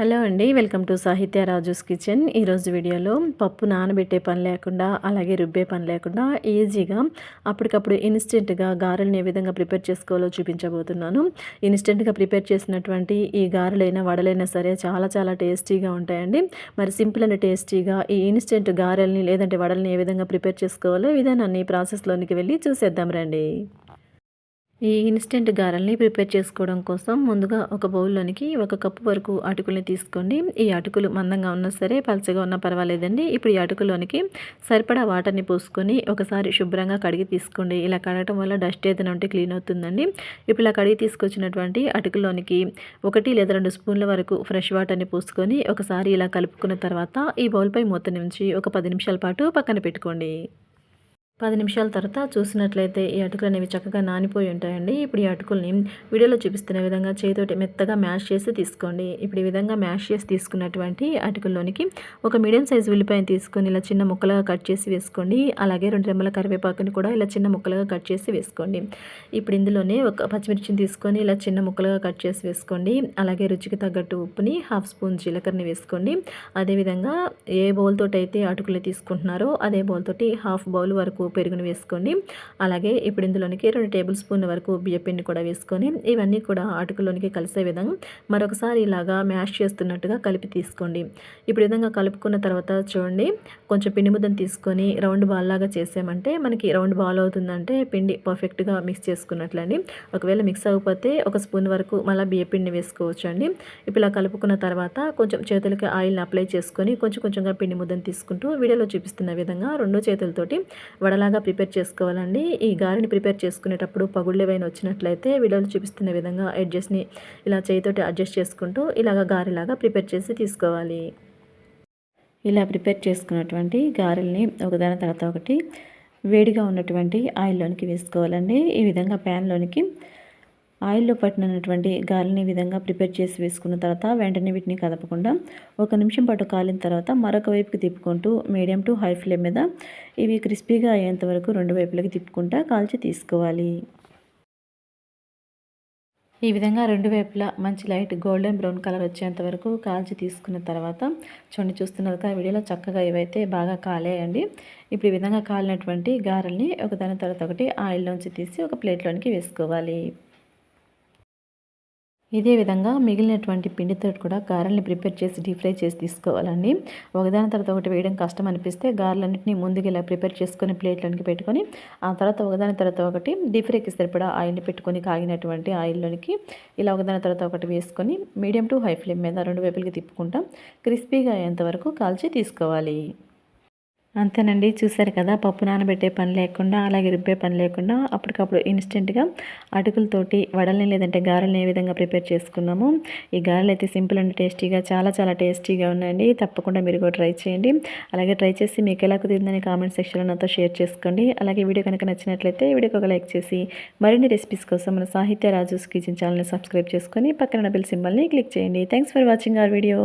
Hello అండి welcome to సాహిత్య Raju's kitchen. ఈరోజు వీడియోలో పప్పు నానబెట్టే పని లేకుండా అలాగే రుబ్బే పని లేకుండా ఈజీగా అప్పటికప్పుడు ఇన్స్టెంట్గా గారెలను ఏ విధంగా ప్రిపేర్ చేసుకోవాలో చూపించబోతున్నాను. ఇన్స్టెంట్గా ప్రిపేర్ చేసినటువంటి ఈ గారెలైనా వడలైనా సరే చాలా చాలా టేస్టీగా ఉంటాయండి. మరి సింపుల్ అండ్ టేస్టీగా ఈ ఇన్స్టెంట్ గారెల్ని లేదంటే వడల్ని ఏ విధంగా ప్రిపేర్ చేసుకోవాలో విధానాన్ని ప్రాసెస్లోనికి వెళ్ళి చూసేద్దాం రండి. ఈ ఇన్స్టెంట్ గారెల్ని ప్రిపేర్ చేసుకోవడం కోసం ముందుగా ఒక బౌల్లోనికి ఒక కప్పు వరకు అటుకుల్ని తీసుకోండి. ఈ అటుకులు మందంగా ఉన్నా సరే పలచగా ఉన్నా పర్వాలేదండి. ఇప్పుడు ఈ అటుకులోనికి సరిపడా వాటర్ని పోసుకొని ఒకసారి శుభ్రంగా కడిగి తీసుకోండి. ఇలా కడగటం వల్ల డస్ట్ ఏదైనా ఉంటే క్లీన్ అవుతుందండి. ఇప్పుడు ఇలా కడిగి తీసుకొచ్చినటువంటి అటుకులోనికి ఒకటి లేదా రెండు స్పూన్ల వరకు ఫ్రెష్ వాటర్ని పోసుకొని ఒకసారి ఇలా కలుపుకున్న తర్వాత ఈ బౌల్పై మూత నుంచి ఒక పది నిమిషాల పాటు పక్కన పెట్టుకోండి. పది నిమిషాల తర్వాత చూసినట్లయితే ఈ అటుకులు అనేవి చక్కగా నానిపోయి ఉంటాయండి. ఇప్పుడు ఈ అటుకుల్ని వీడియోలో చూపిస్తున్న విధంగా చేతితోటి మెత్తగా మ్యాష్ చేసి తీసుకోండి. ఇప్పుడు ఈ విధంగా మ్యాష్ చేసి తీసుకున్నటువంటి అటుకుల్లోనికి ఒక మీడియం సైజ్ ఉల్లిపాయను తీసుకొని ఇలా చిన్న ముక్కలుగా కట్ చేసి వేసుకోండి. అలాగే రెండు రెమ్మల కరివేపాకుని కూడా ఇలా చిన్న ముక్కలుగా కట్ చేసి వేసుకోండి. ఇప్పుడు ఇందులోనే ఒక పచ్చిమిర్చిని తీసుకొని ఇలా చిన్న ముక్కలుగా కట్ చేసి వేసుకోండి. అలాగే రుచికి తగ్గట్టు ఉప్పుని హాఫ్ స్పూన్ జీలకర్రని వేసుకోండి. అదేవిధంగా ఏ బౌల్ తోటి అయితే అటుకులు తీసుకుంటున్నారో అదే బౌల్ తోటి హాఫ్ బౌల్ వరకు పెరుగును వేసుకోండి అలాగే ఇప్పుడు ఇందులోనికి రెండు టేబుల్ స్పూన్ వరకు బియ్యపిండి కూడా వేసుకొని ఇవన్నీ కూడా అటుకులోనికి కలిసే విధంగా మరొకసారి ఇలాగా మ్యాష్ చేస్తున్నట్టుగా కలిపి తీసుకోండి. ఇప్పుడు విధంగా కలుపుకున్న తర్వాత చూడండి కొంచెం పిండి ముద్దను తీసుకొని రౌండ్ బాల్ లాగా చేసామంటే మనకి రౌండ్ బాల్ అవుతుందంటే పిండి పర్ఫెక్ట్గా మిక్స్ చేసుకున్నట్లండి. ఒకవేళ మిక్స్ అవ్వకపోతే ఒక స్పూన్ వరకు మళ్ళీ బియ్యపిండిని వేసుకోవచ్చు అండి ఇప్పుడు ఇలా కలుపుకున్న తర్వాత కొంచెం చేతులకి ఆయిల్ని అప్లై చేసుకొని కొంచెం కొంచెంగా పిండి ముద్దను తీసుకుంటూ వీడియోలో చూపిస్తున్న విధంగా రెండు చేతులతోటి వడ అలాగా ప్రిపేర్ చేసుకోవాలండి. ఈ గారెని ప్రిపేర్ చేసుకునేటప్పుడు పగుళ్ళేవైన వచ్చినట్లయితే వీడియోలో చూపిస్తున్న విధంగా అడ్జస్ట్ని ఇలా చేయితోటి అడ్జస్ట్ చేసుకుంటూ ఇలాగ గారెలాగా ప్రిపేర్ చేసి తీసుకోవాలి. ఇలా ప్రిపేర్ చేసుకున్నటువంటి గారెల్ని ఒకదాని తర్వాత ఒకటి వేడిగా ఉన్నటువంటి ఆయిల్లోనికి వేసుకోవాలండి. ఈ విధంగా ప్యాన్లోనికి ఆయిల్లో పట్టినటువంటి గాలిని విధంగా ప్రిపేర్ చేసి వేసుకున్న తర్వాత వెంటనే వీటిని కదపకుండా ఒక నిమిషం పాటు కాలిన తర్వాత మరొక వైపుకి తిప్పుకుంటూ మీడియం టు హై ఫ్లేమ్ మీద ఇవి క్రిస్పీగా అయ్యేంత వరకు రెండు వైపులకి తిప్పుకుంటా కాల్చి తీసుకోవాలి. ఈ విధంగా రెండు వైపులా మంచి లైట్ గోల్డెన్ బ్రౌన్ కలర్ వచ్చేంత వరకు కాల్చి తీసుకున్న తర్వాత చూడండి చూస్తున్నారు వీడియోలో చక్కగా ఇవైతే బాగా కాలేయండి. ఇప్పుడు ఈ విధంగా కాలినటువంటి గారెల్ని ఒకదాని తర్వాత ఒకటి ఆయిల్లోంచి తీసి ఒక ప్లేట్లోనికి వేసుకోవాలి. ఇదే విధంగా మిగిలినటువంటి పిండితో కూడా గారెల్ని ప్రిపేర్ చేసి డీప్ ఫ్రై చేసి తీసుకోవాలండి. ఒకదాని తర్వాత ఒకటి వేయడం కష్టం అనిపిస్తే గారెలన్నింటినీ ముందుగా ఇలా ప్రిపేర్ చేసుకొని ప్లేట్లోనికి పెట్టుకొని ఆ తర్వాత ఒకదాని తర్వాత ఒకటి డీప్ ఫ్రైకి సరిపడా ఆయిల్ని పెట్టుకొని కాగినటువంటి ఆయిల్లోనికి ఇలా ఒకదాని తర్వాత ఒకటి వేసుకొని మీడియం టు హై ఫ్లేమ్ మీద రెండు వైపులకి తిప్పుకుంటాం. క్రిస్పీగా అయ్యేంత వరకు కాల్చి తీసుకోవాలి. అంతేనండి. చూసారు కదా పప్పు నానబెట్టే పని లేకుండా అలాగే రుబ్బే పని లేకుండా అప్పటికప్పుడు ఇన్స్టెంట్గా అటుకులతోటి వడల్ని లేదంటే గారెల్ని ఏ విధంగా ప్రిపేర్ చేసుకున్నాము. ఈ గారెలు అయితే సింపుల్ అండ్ టేస్టీగా చాలా చాలా టేస్టీగా ఉన్నాయండి. తప్పకుండా మీరు కూడా ట్రై చేయండి. అలాగే ట్రై చేసి మీకు ఎలా కుదిరిందని కామెంట్ సెక్షన్లో నాతో షేర్ చేసుకోండి. అలాగే వీడియో కనుక నచ్చినట్లయితే వీడియోకి ఒక లైక్ చేసి మరిన్ని రెసిపీస్ కోసం మన సాహిత్య రాజుస్ కిచెన్ ఛానల్ని సబ్స్క్రైబ్ చేసుకొని పక్కన బిల్ సింబల్ని క్లిక్ చేయండి. Thanks for watching our video.